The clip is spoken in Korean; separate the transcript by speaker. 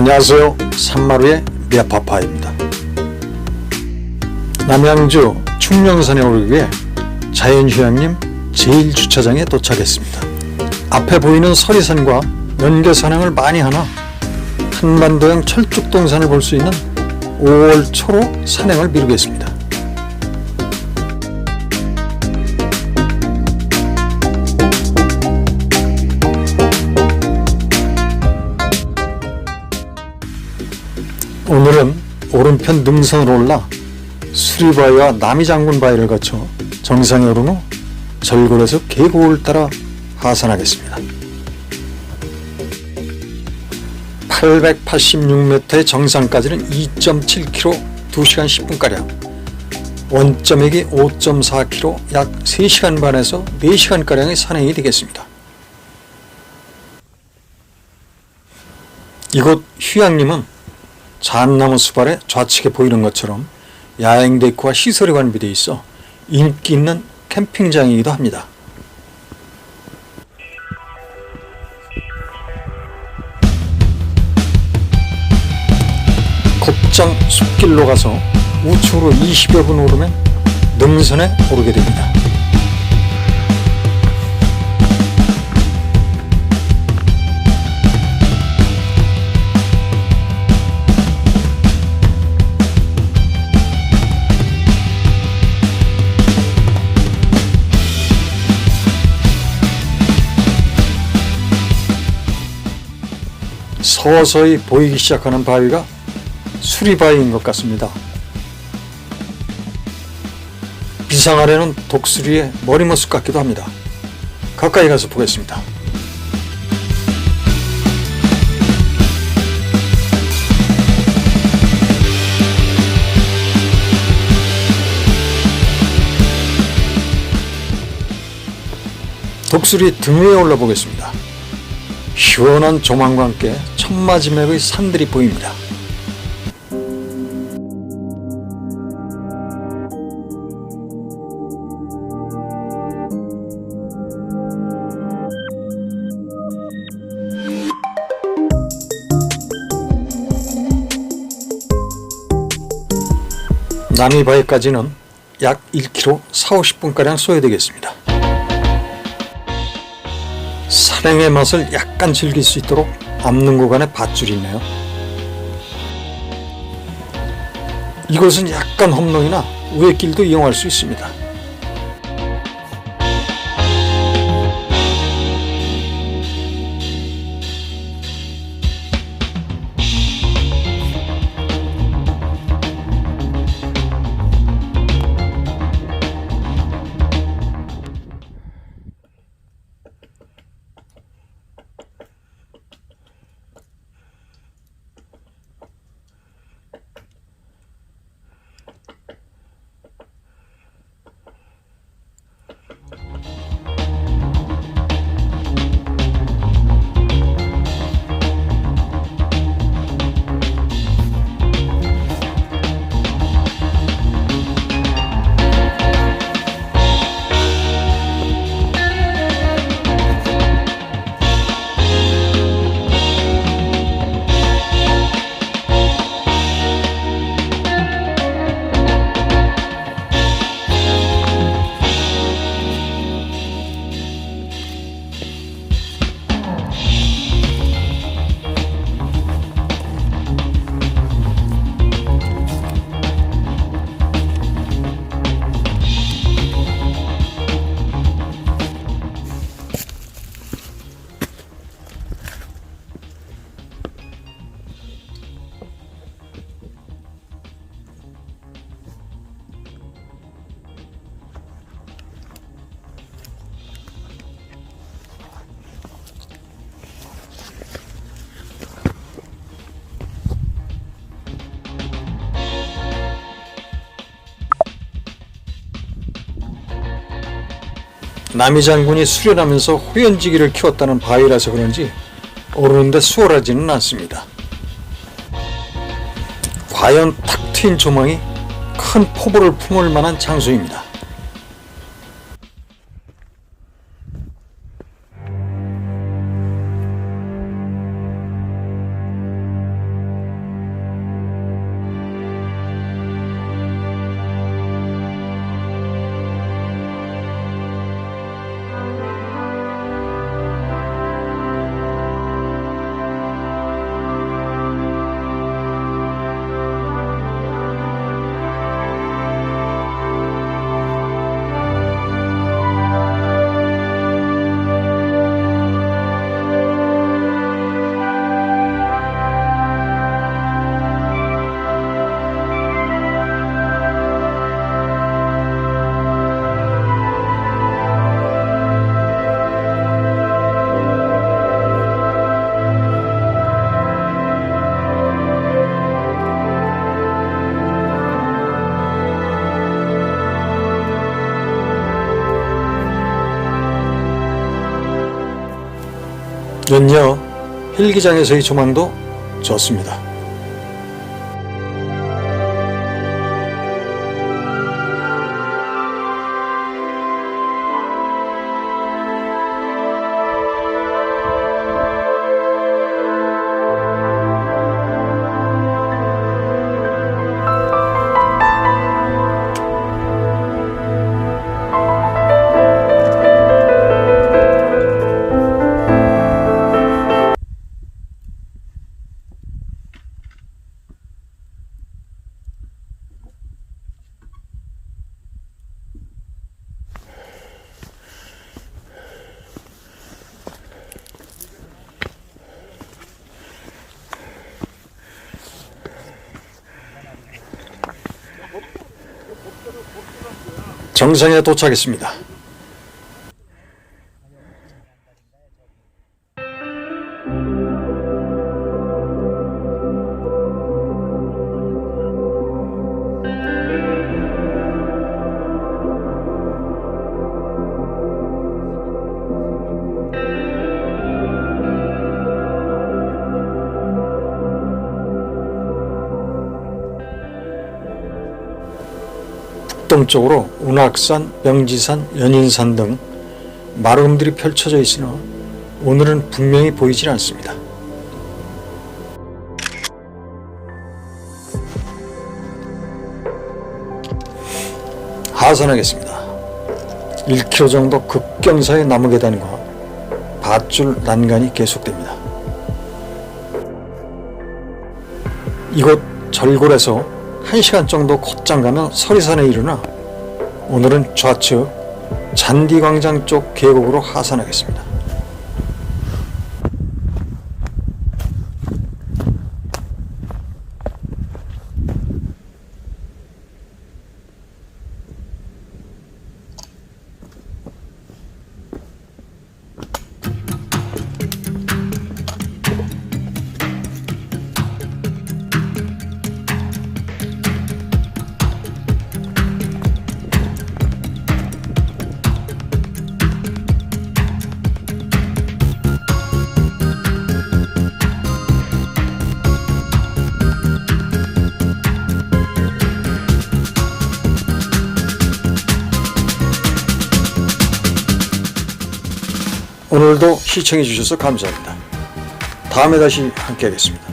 Speaker 1: 안녕하세요. 산마루의 미아파파입니다. 남양주 충령산에 오르기 위해 자연휴양림 제1주차장에 도착했습니다. 앞에 보이는 서리산과 연계 산행을 많이 하나 한반도형 철쭉동산을 볼 수 있는 5월 초로 산행을 미루겠습니다. 오늘은 오른편 능선으로 올라 수리바위와 남이장군바위를 거쳐 정상에 오른 후 절골에서 계곡을 따라 하산하겠습니다. 886m의 정상까지는 2.7km 2시간 10분가량 원점액이 5.4km 약 3시간 반에서 4시간가량의 산행이 되겠습니다. 이곳 휴양림은 잣나무 수발에 좌측에 보이는 것처럼 야행 데크와 시설이 완비되어 있어 인기 있는 캠핑장이기도 합니다. kop장 숲길로 가서 우측으로 20여 분 오르면 능선에 오르게 됩니다. 서서히 보이기 시작하는 바위가 수리바위인 것 같습니다. 비상 아래는 독수리의 머리모습 같기도 합니다. 가까이 가서 보겠습니다. 독수리 등 위에 올라 보겠습니다. 시원한 조망과 함께 천마지맥의 산들이 보입니다. 남이바위까지는 약 1km 4, 50분가량 소요되겠습니다. 산행의 맛을 약간 즐길 수 있도록 앞는 구간에 밧줄이 있네요. 이곳은 약간 험로이나 우회길도 이용할 수 있습니다. 남이 장군이 수련하면서 호연지기를 키웠다는 바위라서 그런지 오르는데 수월하지는 않습니다. 과연 탁 트인 조망이 큰 포부를 품을 만한 장소입니다. 연이어 헬기장에서의 조망도 좋습니다. 정상에 도착했습니다. 동쪽으로 운악산, 명지산, 연인산 등 마름들이 펼쳐져 있으나 오늘은 분명히 보이질 않습니다. 하산하겠습니다. 1km 정도 급경사의 나무 계단과 밧줄 난간이 계속됩니다. 이곳 절골에서 1시간 정도 곧장 가면 서리산에 이르나 오늘은 좌측 잔디광장 쪽 계곡으로 하산하겠습니다. 오늘도 시청해 주셔서 감사합니다. 다음에 다시 함께 하겠습니다.